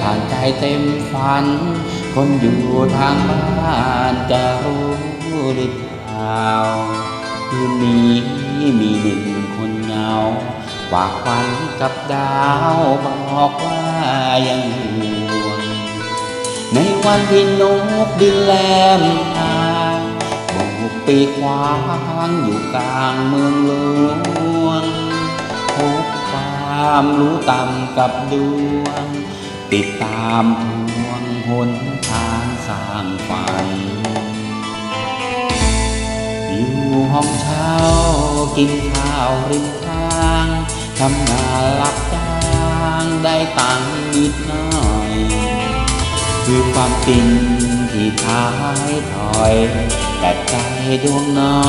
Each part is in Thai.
ผ่านใจเต็มฝัน คนอยู่ทางบ้านจะรู้หรือเปล่าคืนนี้มีหนึ่งคนเงาฝากฝันกับดาวบอกว่ายังห่วงในวันที่นกบินแลมทาโบกปีกขวางอยู่กลางเมืองหลวงพบความรู้ต่ำกับดวง ติดตามทวงหนทางสร้างฝัน อยู่ห้องเช่ากินข้าวริมทางทำงานรับจ้างได้ตังค์นิดหน่อย คือความจริงที่ท้ายถอย แต่ใจดวงน้อ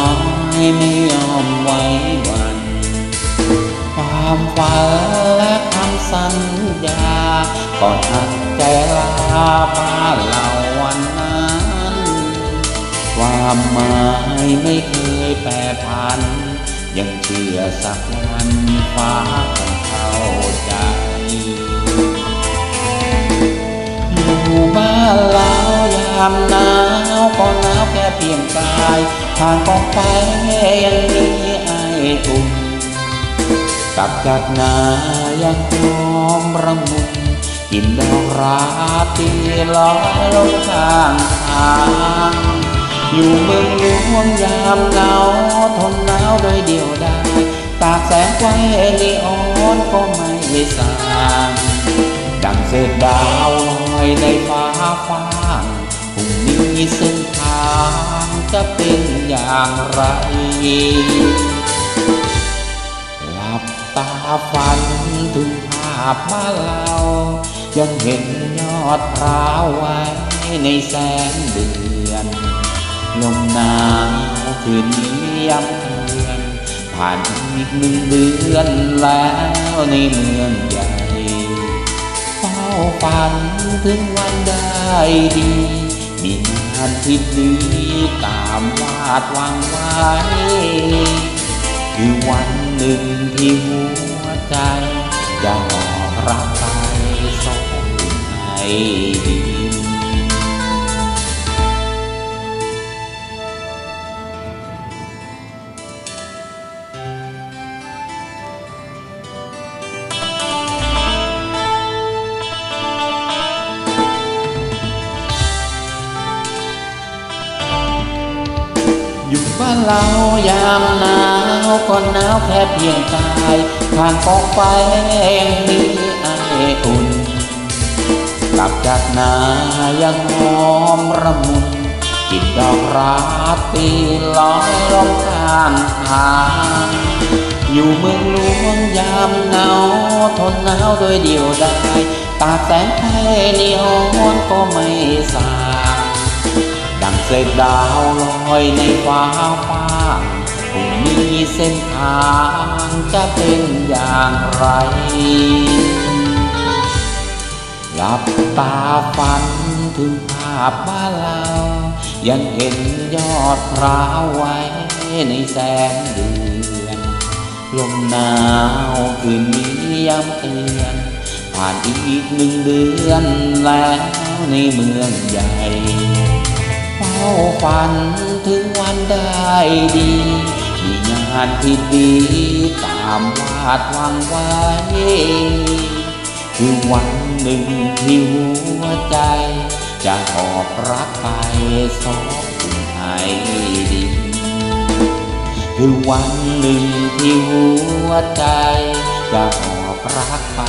ยไม่ยอมไว้วัน ความฝันและ สัญญาก่อนหักใจลาบ้านเราวันนั้น ความหมายไม่เคยแปรผัน ยังเชื่อสักวันฟ้าคงเข้าใจอยู่บ้านเรายามหนาวก็หนาวแค่เพียงกายทางกองไฟยังมีไออุ่น กับจากนายังหอมระมุนกินดอกราตีลอยลงข้างทางอยู่เมืองหลวงยามเหงาทนหนาวโดยเดียวได้ตากแสงไฟนีออนก็ไม่สางดังเศษดาวลอยในฟ้าฟ้างพรุ่งนี้เส้นทางจะเป็นอย่างไร ตาฝันถึงภาพมาเรายังเห็นยอดพร้าวไว้ในแสงเดือน ลมหนาวคืนนี้ย้ำเตือน ผ่านอีกหนึ่งเดือนแล้วในเมืองใหญ่เฝ้าฝันถึงวันได้ดี มีงานที่ดีตามวาดวังไว้คือวัน หนึ่งที่หัวใจจะบอรักไปส่งให้ดีอยู่บ้านเรายามนา ก็หนาวแค่เพียงกายผ่านกองไฟยังมีไออุ่นกลับจากนายังหอมระมุนกินดอกราตรีลอยลงข้างทางอยู่เมืองหลวงยามหนาวทนหนาวโดยเดียวได้ตากแสงไฟนีออนก็ไม่สางดังเศษดาวลอยในฟ้าฟ้าง เส้นทางจะเป็นอย่างไร หลับตาฝันถึงภาพบ้านเรายังเห็นยอดพร้าวไว้ในแสงเดือน ลมหนาวคืนนี้ย้ำเตือนผ่านอีกหนึ่งเดือนแล้วในเมืองใหญ่เฝ้าฝันถึงวันได้ดี มีงานที่ดีตามวาดวังไว้คือวันหนึ่งที่หัวใจ จะหอบรักไปสอบคุณให้ดินคือวันหนึ่งที่หัวใจ จะหอบรักไป